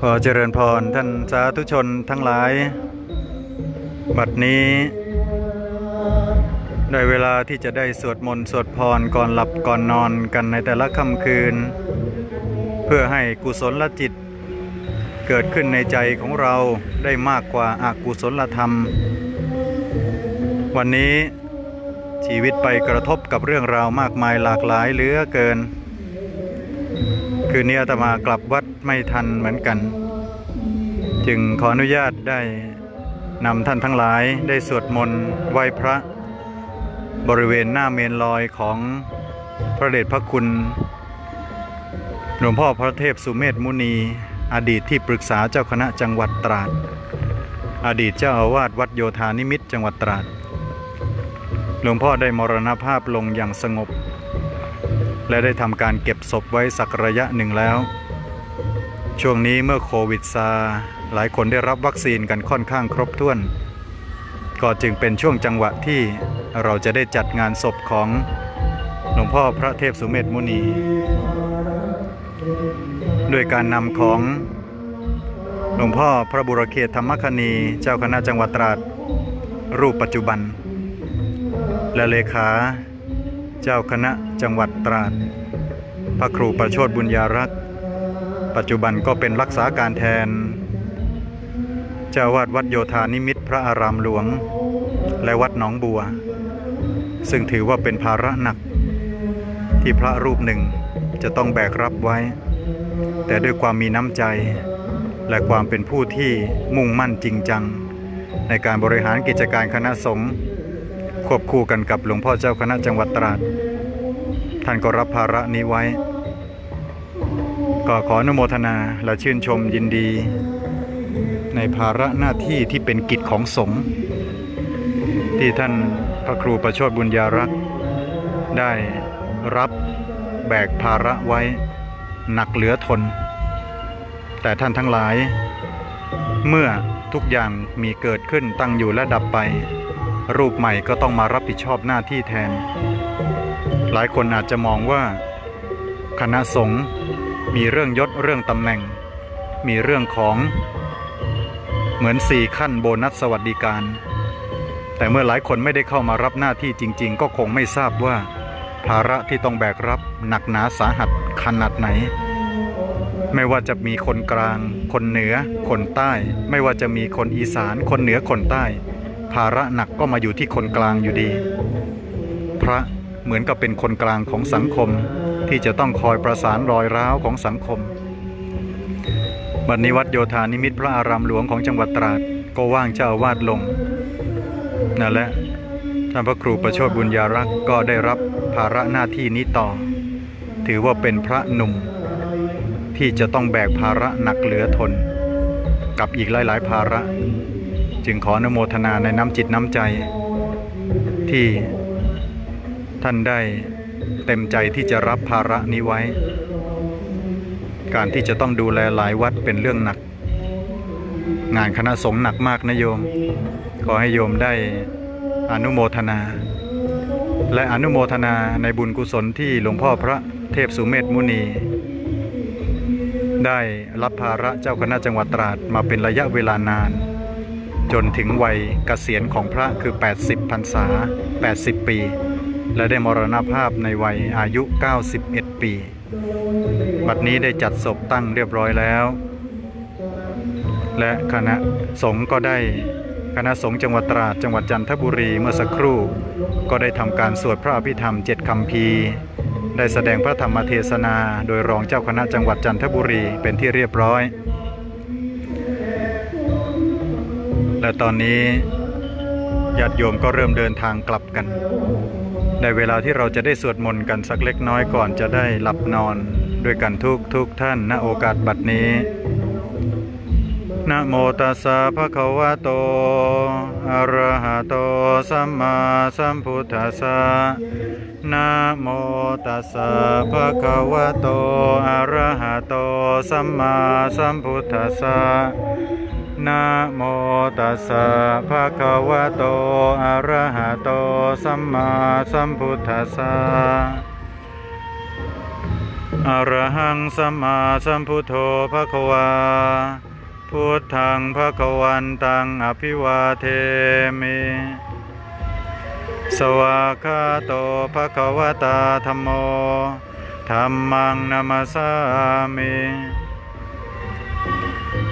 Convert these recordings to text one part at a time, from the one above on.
ขอเจริญพรท่านสาธุชนทั้งหลาย บัดนี้ ได้เวลาที่จะได้สวดมนต์สวดพรก่อนหลับก่อนนอนกันในแต่ละค่ำคืน เพื่อให้กุศลจิต เกิดขึ้นในใจของเราได้มากกว่าอากุศลธรรม วันนี้ชีวิตไปกระทบกับเรื่องราวมากมายหลากหลายเหลือเกิน คืนนี้อาตมากลับวัดไม่ทันเหมือนกัน จึงขออนุญาตได้นำท่านทั้งหลายได้สวดมนต์ไหว้พระ บริเวณหน้าเมนลอยของพระเดชพระคุณหลวงพ่อพระเทพสุเมธมุนี อดีตที่ปรึกษาเจ้าคณะจังหวัดตราด อดีตเจ้าอาวาสวัดโยธานิมิตจังหวัดตราด หลวงพ่อได้มรณภาพลงอย่างสงบ และได้ทำการเก็บศพไว้สักระยะหนึ่งแล้ว ช่วงนี้เมื่อโควิดซาหลายคนได้รับวัคซีนกันค่อนข้างครบถ้วน ก็จึงเป็นช่วงจังหวะที่เราจะได้จัดงานศพของหลวงพ่อพระเทพสุเมธมุนี ด้วยการนำของหลวงพ่อพระบุรเขตธรรมคณีเจ้าคณะจังหวัดตราดรูปปัจจุบัน และเลขา เจ้าคณะจังหวัดตราด พระครูประโชดบุญญารักษ์ ปัจจุบันก็เป็นรักษาการแทน เจ้าวาดวัดโยธานิมิตพระอารามหลวง และวัดหนองบัว ซึ่งถือว่าเป็นภาระหนัก ที่พระรูปหนึ่งจะต้องแบกรับไว้ แต่ด้วยความมีน้ำใจ และความเป็นผู้ที่มุ่งมั่นจริงจัง ในการบริหารกิจการคณะสงฆ์ควบคู่กันกับหลวงพ่อเจ้าคณะจังหวัดตราด ท่านก็รับภาระนี้ไว้ ก็ขออนุโมทนาและชื่นชมยินดี ในภาระหน้าที่ที่เป็นกิจของสงฆ์ที่ท่านพระครูประโชดบุญญารักษ์ได้รับแบกภาระไว้หนักเหลือทน แต่ท่านทั้งหลาย เมื่อทุกอย่างมีเกิดขึ้นตั้งอยู่และดับไป รูปใหม่ก็ต้องมารับผิดชอบหน้าที่แทน หลายคนอาจจะมองว่า คณะสงฆ์มีเรื่องยศเรื่องตำแหน่ง มีเรื่องของ เหมือนสี่ขั้นโบนัสสวัสดิการ แต่เมื่อหลายคนไม่ได้เข้ามารับหน้าที่จริง ๆ ก็คงไม่ทราบว่า ภาระที่ต้องแบกรับหนักหนาสาหัสขนาดไหน ไม่ว่าจะมีคนกลาง คนเหนือ คนใต้ ไม่ว่าจะมีคนอีสาน คนเหนือคนใต้ ภาระหนักก็มาอยู่ที่คนกลางอยู่ดี พระ เหมือนกับเป็นคนกลางของสังคม ที่จะต้องคอยประสานรอยร้าวของสังคม บัดนี้วัดโยธานิมิตพระอารามหลวงของจังหวัดตราดก็ว่างเจ้าอาวาดลงนั่นแหละท่านพระครูประโชดบุญญารักษ์ก็ได้รับภาระหน้าที่นี้ต่อ ถือว่าเป็นพระหนุ่ม ที่จะต้องแบกภาระหนักเหลือทน กับอีกหลาย ๆ ภาระ จึงขออนุโมทนาในน้ำจิตน้ำใจ ที่ ท่านได้เต็มใจที่จะรับภาระนี้ไว้ การที่จะต้องดูแลหลายวัดเป็นเรื่องหนัก งานคณะสงฆ์หนักมากนะโยม ขอให้โยมได้อนุโมทนา และอนุโมทนาในบุญกุศลที่หลวงพ่อพระเทพสุเมธมุนี ได้รับภาระเจ้าคณะจังหวัดตราดมาเป็นระยะเวลานาน จนถึงวัยเกษียณของพระคือ 80พรรษา 80 ปี และได้มรณภาพในวัยอายุ 91 ปี บัดนี้ได้จัดศพตั้งเรียบร้อยแล้ว และคณะสงฆ์ก็ได้คณะสงฆ์จังหวัดตราดจังหวัดจันทบุรีเมื่อสักครู่ ก็ได้ทำการสวดพระอภิธรรมเจ็ดคำพีได้แสดงพระธรรมเทศนาโดยรองเจ้าคณะจังหวัดจันทบุรีเป็นที่เรียบร้อย และตอนนี้ญาติโยมก็เริ่มเดินทางกลับกัน ในเวลาที่เราจะได้สวดมนต์กันสักเล็กน้อยก่อนจะได้หลับนอน ด้วยกันทุกทุกท่านณโอกาสบัดนี้นะโมตัสสะภะคะวะโต อะระหะโต สัมมาสัมพุทธัสสะนะโมตัสสะภะคะวะโต อะระหะโต สัมมาสัมพุทธัสสะ นะโมตัสสะภะคะวะโต อะระหะโต สัมมาสัมพุทธัสสะอะระหังสัมมาสัมพุทโธภะคะวาพุทธังภะคะวันตังอภิวาเทมิ สวากขาโตภะคะวะตาธรรมโมธรรมังนามาสามิ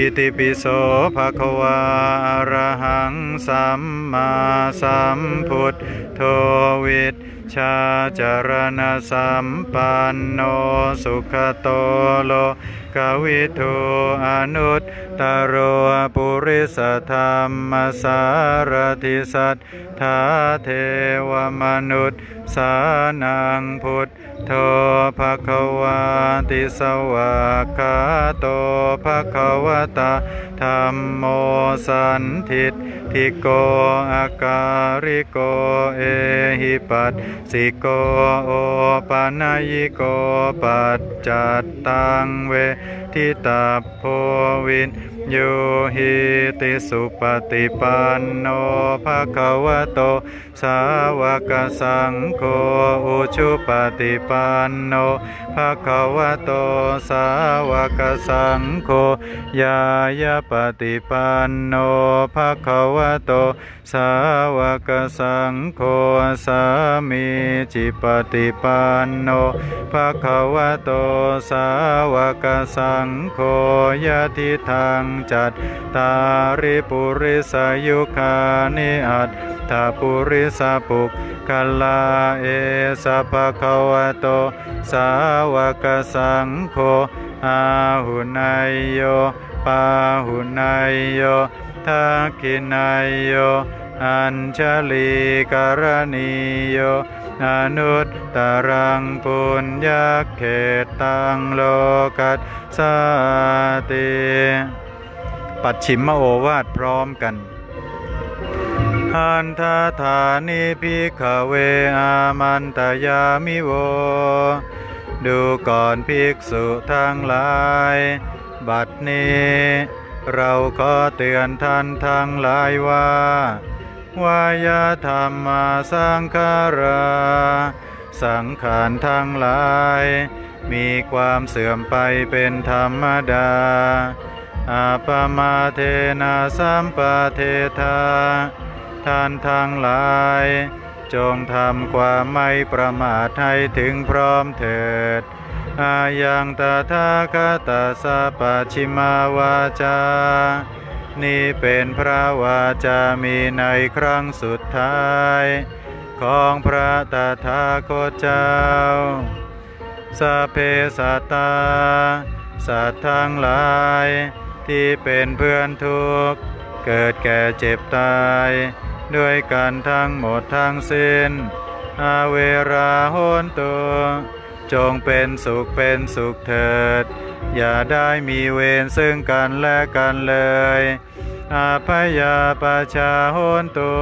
อิติปิโสภะคะวาอะระหังสัมมาสัมพุทโธวิชชาจารณสัมปันโนสุขโตโลกวิทูอนุตตโรปุริสธรรมสารทิสัทธาเทวมนุษย์สานังพุท โธภะคะวาติสวากาโตภะคะวตาธรรมโมสันทิฏฐิโกอาการิโกเอหิปัสสิโกโอปานายโกปัจจัตตังเวทิตาโพวินโยหิติสุปฏิปันโนภะคะวะโตสาวกสังโฆอุ ชุปฏิปันโนภะคะวะโตสาวกสังโฆยายาปฏิปันโนภะคะวะโตสาวกสังโฆสามีจิปฏิปันโนภะคะวะโตสาวกสังโฆยะทิทางจัตตาริปุริสายุคานิอัตถาปุริสปุกกลาเอสะภะคะวะโต สาวกสังโฆอาหุนายโยปาหุนายโยทักขินายโยอัญชลีกรณีโยอนุตตรังปุญญาเขตตังโลกัสสติ ปัดฉิมโอวาทพร้อมกัน หันทธานิพิขเวอามันตยามิโว ดูก่อนภิกษุทั้งหลาย บัดนี้ เราขอเตือนท่านทั้งหลายว่าวายธรรมาสังขารา สังขารทั้งหลาย มีความเสื่อมไปเป็นธรรมดาอาปมาเทนาสัมปะเทธา ทานทั้งหลาย จงทำความไม่ประมาทให้ถึงพร้อมเถิด อายังตถาคตาสะปัจฉิมาวาจา นี่เป็นพระวาจามีในครั้งสุดท้าย ของพระตถาคตเจ้าสเพสัตตา สัตว์ทั้งหลาย ที่เป็นเพื่อนทุกข์ เกิดแก่เจ็บตาย ด้วยกันทั้งหมดทั้งสิ้น อาเวราโหนตุจงเป็นสุขเป็นสุขเถิด อย่าได้มีเวรซึ่งกันและกันเลย อาพยาปชาโหนตุ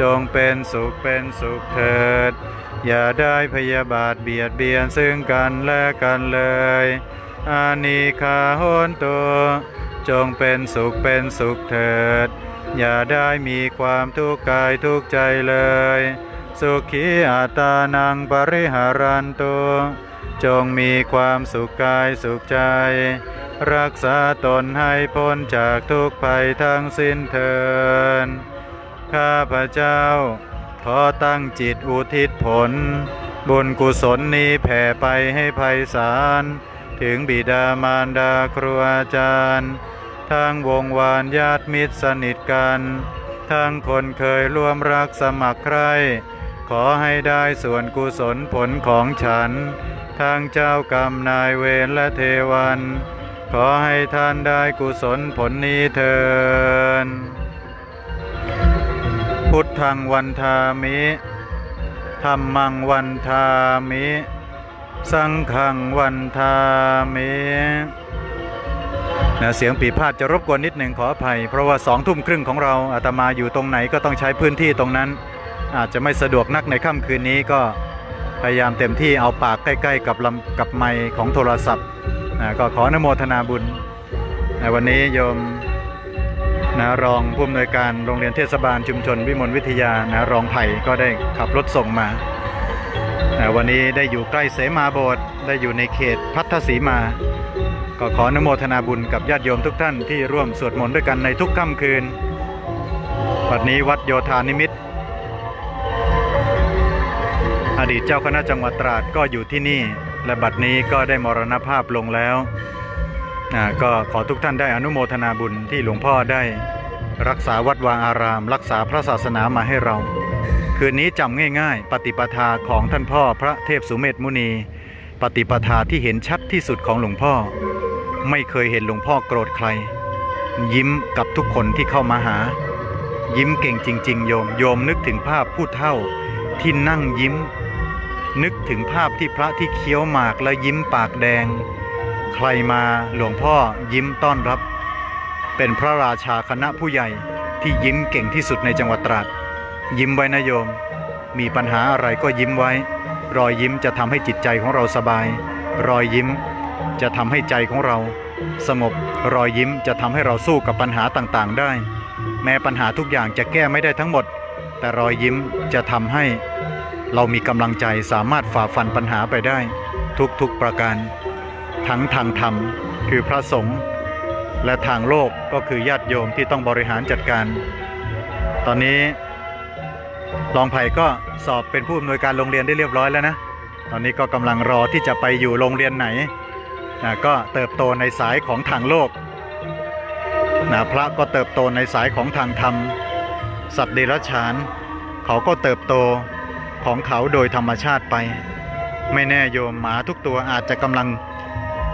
จงเป็นสุขเป็นสุขเถิด อย่าได้พยาบาทเบียดเบียนซึ่งกันและกันเลย อานิคาโหนตุจงเป็นสุขเป็นสุขเถิด อย่าได้มีความทุกข์กายทุกข์ใจเลย สุขีอัตานังปริหารันตุจงมีความสุขกายสุขใจ รักษาตนให้พ้นจากทุกภัยทั้งสิ้นเถินข้าพระเจ้า ขอตั้งจิตอุทิศผล บุญกุศลนี้แผ่ไปให้ภัยสาร ถึงบิดามารดาครูอาจารย์ ทั้งวงวานญาติมิตรสนิทกัน ทั้งคนเคยร่วมรักสมัครใคร ขอให้ได้ส่วนกุศลผลของฉัน ทั้งเจ้ากรรมนายเวรและเทวัน ขอให้ท่านได้กุศลผลนี้เถินพุทธังวันทามิธรรมังวันทามิ สังฆังวันทามิ นะเสียงปีพาดจะรบกวนนิดหนึ่งขออภัย เพราะว่าสองทุ่มครึ่งของเราอาตมาอยู่ตรงไหนก็ต้องใช้พื้นที่ตรงนั้น อาจจะไม่สะดวกนักในค่ำคืนนี้ก็พยายามเต็มที่เอาปากใกล้ๆ กับลำกับไมค์ของโทรศัพท์นะก็ขออนุโมทนาบุญในวันนี้โยมนะรองผู้อำนวยการโรงเรียนเทศบาลชุมชนวิมลวิทยานะรองไผ่ก็ได้ขับรถส่งมานะวันนี้ได้อยู่ใกล้เสมาโบสถ์ได้อยู่ในเขตพัทธสีมา ก็ขออนุโมทนาบุญกับญาติโยมทุกท่านที่ร่วมสวดมนต์ด้วยกันในทุกค่ำคืนบัดนี้วัดโยธานิมิตอดีตเจ้าคณะจังหวัดตราดก็อยู่ที่นี่ และบัดนี้ก็ได้มรณภาพลงแล้วก็ขอทุกท่านได้อนุโมทนาบุญที่หลวงพ่อได้รักษาวัดวาอาราม รักษาพระศาสนามาให้เรา คืนนี้จำง่าย ๆ ปฏิปทาของท่านพ่อพระเทพสุเมธมุนี ปฏิปทาที่เห็นชัดที่สุดของหลวงพ่อ ไม่เคยเห็นหลวงพ่อโกรธใคร ยิ้มกับทุกคนที่เข้ามาหา ยิ้มเก่งจริง ๆ โยมโยมนึกถึงภาพผู้เฒ่าที่นั่งยิ้ม นึกถึงภาพที่พระที่เคี้ยวหมากแล้วยิ้มปากแดง ใครมาหลวงพ่อยิ้มต้อนรับ เป็นพระราชาคณะผู้ใหญ่ที่ยิ้มเก่งที่สุดในจังหวัดตราดยิ้มไว้นะโยม มีปัญหาอะไรก็ยิ้มไว้ รอยยิ้มจะทำให้จิตใจของเราสบาย รอยยิ้ม จะทำให้ใจของเรา สงบรอยยิ้มจะทำให้เราสู้กับปัญหาต่างๆได้ แม้ปัญหาทุกอย่างจะแก้ไม่ได้ทั้งหมด แต่รอยยิ้มจะทำให้ เรามีกำลังใจสามารถฝ่าฟันปัญหาไปได้ ทุกๆประการ ทั้งทางธรรมคือพระสงฆ์และทางโลกก็คือญาติโยมที่ต้องบริหารจัดการ ตอนนี้รองไผ่ก็สอบเป็นผู้อำนวยการโรงเรียนได้เรียบร้อยแล้วนะ ตอนนี้ก็กำลังรอที่จะไปอยู่โรงเรียนไหน นะก็เติบโตในสายของทางโลกนะพระก็เติบโตในสายของทางธรรม สัตว์เดรัจฉาน เขาก็เติบโตของเขาโดยธรรมชาติไป ไม่แน่โยมหมาทุกตัวอาจจะกำลัง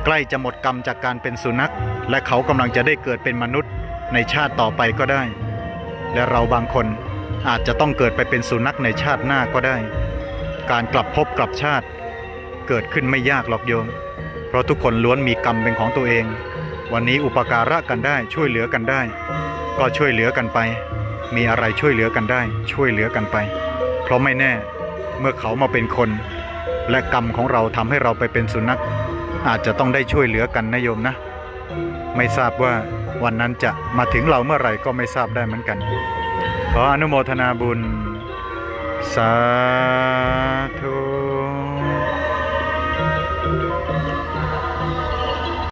ใกล้จะหมดกรรมจากการเป็นสุนัข และเขากำลังจะได้เกิดเป็นมนุษย์ในชาติต่อไปก็ได้ และเราบางคนอาจจะต้องเกิดไปเป็นสุนัขในชาติหน้าก็ได้ การกลับภพกลับชาติ เกิดขึ้นไม่ยากหรอกโยม เพราะทุกคนล้วนมีกรรมเป็นของตัวเอง วันนี้อุปการะกันได้ช่วยเหลือกันได้ ก็ช่วยเหลือกันไป มีอะไรช่วยเหลือกันได้ ช่วยเหลือกันไป เพราะไม่แน่เมื่อเขามาเป็นคน และกรรมของเราทำให้เราไปเป็นสุนัข อาจจะต้องได้ช่วยเหลือกันนะโยมนะ ไม่ทราบว่าวันนั้นจะมาถึงเราเมื่อไหร่ก็ไม่ทราบได้เหมือนกัน ขออนุโมทนาบุญ สาธุ